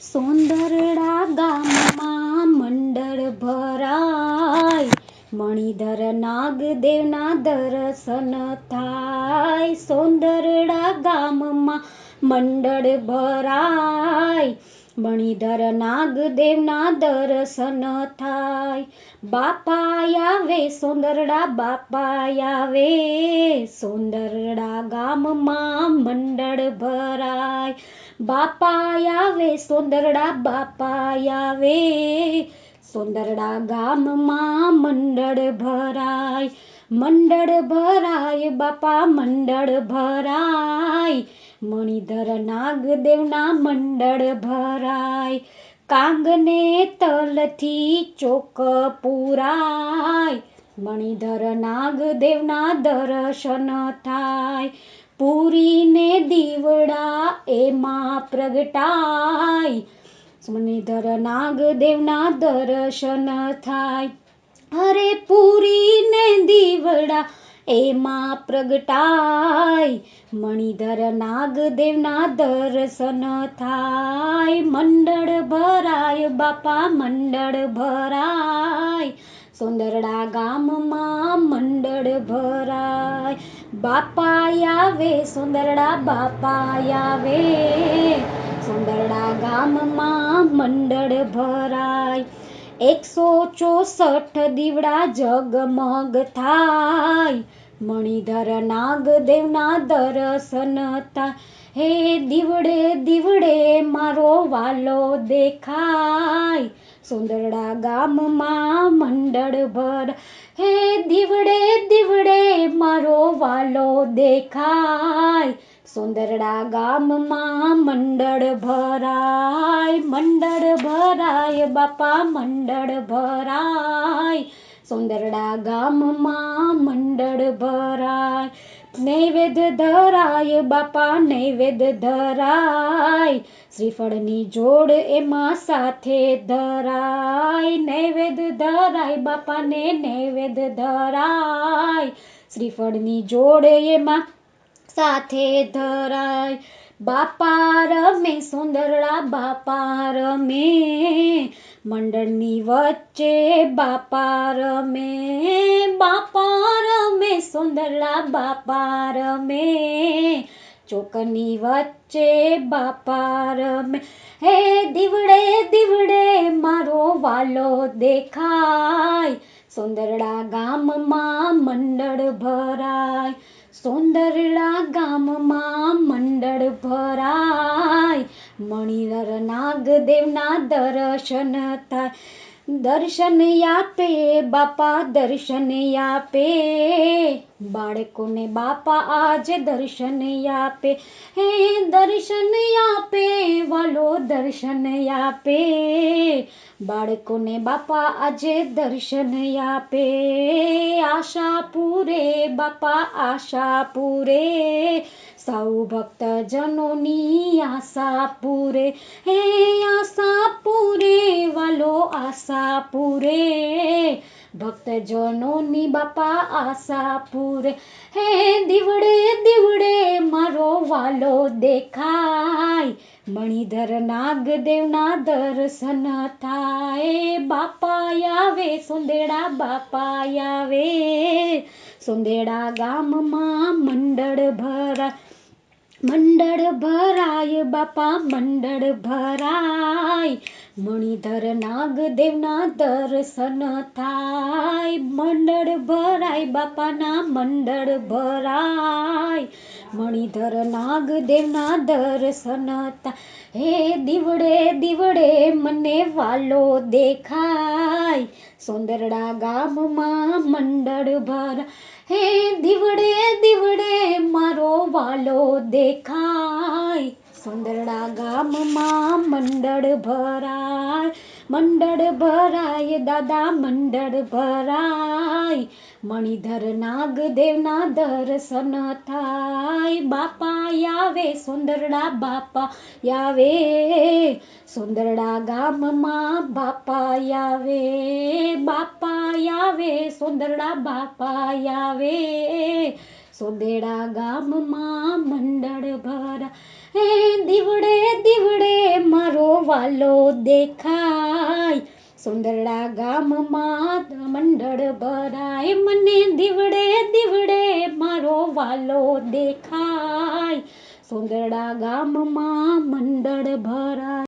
સોંદરડા ગામમાં મંડળ ભરાય. મણિધર નાગદેવના દર્શન થાય. સોંદરડા ગામમાં મંડળ ભરાય. મણિધર નાગદેવના દર્શન થાય. બાપા આવે, સોંદરડા બાપા આવે. સોંદરડા ગામમાં મંડળ ભરાય. બાપા આવે સોંદરડા બાપાયાવે. સોંદરડા ગામમાં મંડળ ભરાય મંડળ ભરાય, બાપા મંડળ ભરાય. મણિધર નાગદેવના મંડળ ભરાય, કાંગને તલથી ચોક પૂરાય. મણિધર નાગદેવના દર્શન થાય પૂરીને દીવડા એમાં પ્રગટાય. મણિધર નાગદેવના દર્શન થાય. અરે પૂરીને દીવડા એમાં પ્રગટાય. મણિધર નાગદેવના દર્શન થાય. મંડળ ભરાય બાપા, મંડળ ભરાય. સુંદરડા ગામમાં મંડળ ભરાય. બાપા આવે, સુંદરડા બાપા આવે. સુંદરડા ગામમાં મંડળ ભરાય. એકસો ચોસઠ દીવડા જગમગ થાય. મણિધર નાગદેવના દર્શન થાય. હે દીવડે દીવડે મારો વાલો દેખાય. સુંદરડા ગામમાં મંડળ ભર. હે દીવડે દીવડે મારો વાલો દેખાય. સુંદરડા ગામમાં મંડળ ભરાય મંડળ ભરાય, બાપા, મંડળ ભરાય. સુંદરડા ગામમાં મંડળ ભરાય. નૈવેદ્ય ધરાય, બાપા, નૈવેદ્ય ધરાય. શ્રીફળની જોડ એમાં સાથે ધરાય. નૈવેદ્ય ધરાય, બાપાને નૈવેદ્ય ધરાય. શ્રીફળની જોડ એમાં સાથે ધરાય. બાપા રમે, સુંદરડા બાપા રમે. મંડળની વચ્ચે બાપા રમે. બાપા રમે સુંદરડા બાપા રમે ચોકની વચ્ચે બાપા રમે હે દીવડે દીવડે, મારો વાલો દેખાય. સુંદરડા ગામમાં મંડળ ભરાય. સોંદરડા ગામમાં મંડળ ભરાય. મણિધર નાગદેવના દર્શન થાય. દર્શન આપે, બાપા દર્શન આપે. બાળકોને બાપા આજે દર્શન આપે. હે, દર્શન આપે, વાલો દર્શન આપે. બાળકોને બાપા આજે દર્શન આપે. આશા પૂરે, બાપા આશા પૂરે. સૌ ભક્તજનોની આશા પૂરે. હે આશા પૂરે, વાલો આશા પૂરે. ભક્તજનોની બાપા આશા પૂરે. હે દીવડે દીવડે, મારો વાલો દેખાય. મણિધર નાગદેવના દર્શન થાય. બાપા આવે, સુંદેડા બાપા આવે. સુંદેડા ગામમાં મંડળ ભરાય. મંડળ ભરાય બાપા મંડળ ભરાય. મણિધર નાગદેવના દર્શન થાય. મંડળ ભરાય બાપાના મંડળ ભરાય. મણિધર નાગ દેવના દર્શનતા, હે દીવડે દીવડે મને વાલો દેખાય. સોંદરડા ગામમાં મંડળ ભર, હે દીવડે દીવડે મારો વાલો દેખાય. સુંદરડા ગામમાં મંડળ ભરાય મંડળ ભરાય, દાદા, મંડળ ભરાય. મણિધર નાગદેવના દર્શન થાય. બાપા આવે, સુંદરડા બાપા આવે. સુંદરડા ગામમાં બાપા આવે. બાપા આવે, સુંદરડા બાપા આવે. સોદેડા ગામમાં મંડળ ભરા હે દીવડે દીવડે વાલો દેખાય. સુંદરડા ગામમાં મંડળ ભરાય. મને દીવડે દીવડે મારો વાલો દેખાય. સુંદરડા ગામમાં મંડળ ભરાય.